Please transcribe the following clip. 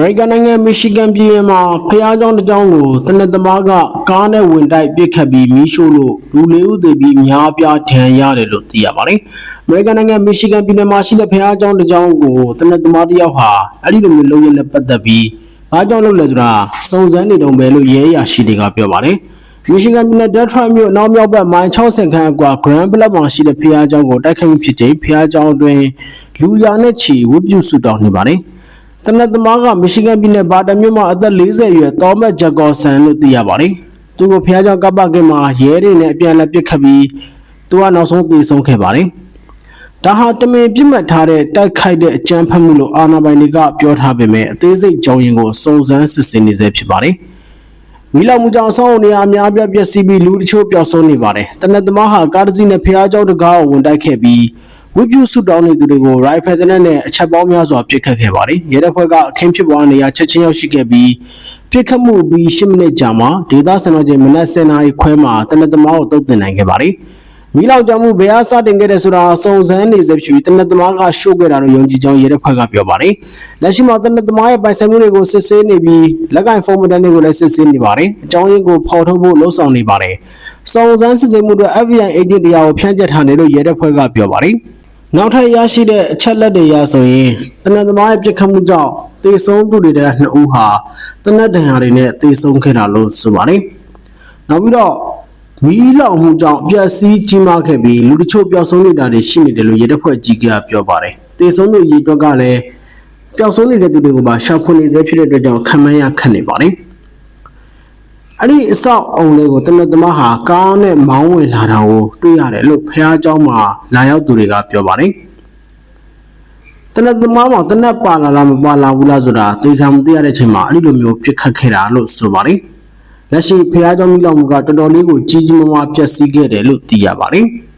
မေရိကန်နိုင်ငံမီရှီဂန်ပြည်နယ်မှာဖျားကြောင်တစ်ကြောင်ကိုစနစ်သမားကကားနဲ့ဝင်တိုက်ပစ်ခတ်ပြီးမီးရှို့လို့လူလေးဦးသေပြီးအများအပြားဒဏ်ရတယ်လို့သိရပါတယ်။အမေရိကန်နိုင်ငံမီရှီဂန်ပြည်နယ်မှာရှိတဲ့ဖျားကြောင်တစ်ကြောင်ကိုစနစ်သမားတစ်ယောက်ဟာအဲ့ဒီလိုမျိုးလုပ်ရတဲ့ပတ်သက်ပြီးဘာကြောင့်လုပ်လဲဆိုတာစုံစမ်းနေတုံပဲလို့ရဲအရာရှိတွေကပြောပါတယ်။မီရှီဂန်ပြည်နယ်ဒက်ထရိုက်မြို့နောက်မြောက်ဘက်မိုင်60ခန်းအကွာ Grand Bluff မှာရှိတဲ့ဖျားကြောင်ကိုတိုက်ခိုက်မှုဖြစ်ချိန်ဖျားကြောင်အတွင်းလူရာနဲ့ချီဝတ်ပြုဆုတောင်းနေပါတယ်။ တနက်သမားကမီရှီဂန်ပြည်နယ်ဘာတမြို့မှာအသက်40အရွယ်တောမတ်ဂျက်ကော်ဆန်လို့သိရပါတယ်။သူကိုဖျားကြောင်ကပ်ပကင်မှာရဲတွေနဲ့အပြန်အလှန်ပစ်ခတ်ပြီးသူကနောက်ဆုံးသေဆုံးခဲ့ပါတယ်။ဒါဟာတမင်ပြစ်မှတ်ထားတဲ့တိုက်ခိုက်တဲ့အကြမ်းဖက်မှုလို့အာဏာပိုင်တွေကပြောထားပေမဲ့အသေးစိတ်ကြောင်းရင်းကိုစုံစမ်းစစ်ဆေးနေဆဲဖြစ်ပါတယ်။မီလောက်မှုကြောင့်ဆောင်းနေရအများပြပျက်စီးပြီးလူတချို့ပျောက်ဆုံးနေပါတယ်။တနက်သမားဟာကားတစ်စီးနဲ့ဖျားကြောင်တကားကိုဝင်တိုက်ခဲ့ပြီး ဝိပုစုတောင်းနေသူတွေကိုရိုင်ဖယ်တနက်နဲ့အချက်ပေါင်းများစွာပစ်ခတ်ခဲ့ပါတယ်။ရဲတပ်ဖွဲ့ကအခင်းဖြစ်ပွားနေရာချက်ချင်းရောက်ရှိခဲ့ပြီးပစ်ခတ်မှုပြီး10မိနစ်ကြာမှဒေသစံတော်ချိန်မနက်10:00နာရီခွဲမှာတနက်သမားကိုတုံ့တင်နိုင်ခဲ့ပါတယ်။မီးလောင်ကြမှုဘယ်အားစတင်ခဲ့တဲ့ဆိုတာစုံစမ်းနေစေဖြစ်ပြီးတနက်သမားကရှို့ခဲ့တာလို့ယုံကြည်ကြောင်းရဲတပ်ဖွဲ့ကပြောပါတယ်။လက်ရှိမှာတနက်သမားရဲ့ပိုင်ဆိုင်မှုတွေကိုစစ်ဆေးနေပြီးလက်ကင်ဖုန်းမတန်းတွေကိုလည်းစစ်ဆေးနေပါတယ်။အကြောင်းရင်းကိုဖော်ထုတ်ဖို့လှုံ့ဆော်နေပါတယ်။စုံစမ်းစစ်ဆေးမှုတွေ FBI agent တရားကိုဖြန့်ကျက်ထားတယ်လို့ရဲတပ်ဖွဲ့ကပြောပါတယ်။ နောက်ထပ်ရရှိတဲ့အချက်လက်တွေအရဆိုရင်တနက်သမားရဲ့ပြစ်ခတ်မှုကြောင့်သေဆုံးသူတွေတဲ့နှစ်ဦးဟာတနက်ဒဏ်ရာတွေနဲ့သေဆုံးခဲ့တာလို့ဆိုပါတယ်။နောက်ပြီးတော့မီးလောင်မှုကြောင့်ပျက်စီးကြီးမားခဲ့ပြီးလူတချို့ပျောက်ဆုံးနေတာတွေရှိနေတယ်လို့ရဲတပ်ဖွဲ့ကြီးကပြောပါတယ်။တေဆုံးသူအရေးအတွက်ကလည်းပျောက်ဆုံးနေတဲ့သူတွေကိုပါရှာဖွေနေစေဖြစ်တဲ့အတွက်ကြောင့်ခံမန်းရခတ်နေပါတယ်။ အဲ့ဒီအဆောက်အုံလေးကိုတနက်သမားဟာကားနဲ့မောင်းဝင်လာတာကိုတွေ့ရတယ်လို့ဖះเจ้าမှာလာရောက်သူတွေကပြောပါတယ်။တနက်သမားမှာတနက်ပါလာလားမပါလာဘူးလားဆိုတာသိချာမသိရတဲ့အချိန်မှာအဲ့ဒီလိုမျိုးပြစ်ခတ်ခဲ့တာလို့ဆိုပါတယ်။လက်ရှိဖះเจ้าမိလောင်မှုကတော်တော်လေးကိုကြီးကြီးမားမားပျက်စီးခဲ့တယ်လို့သိရပါတယ်။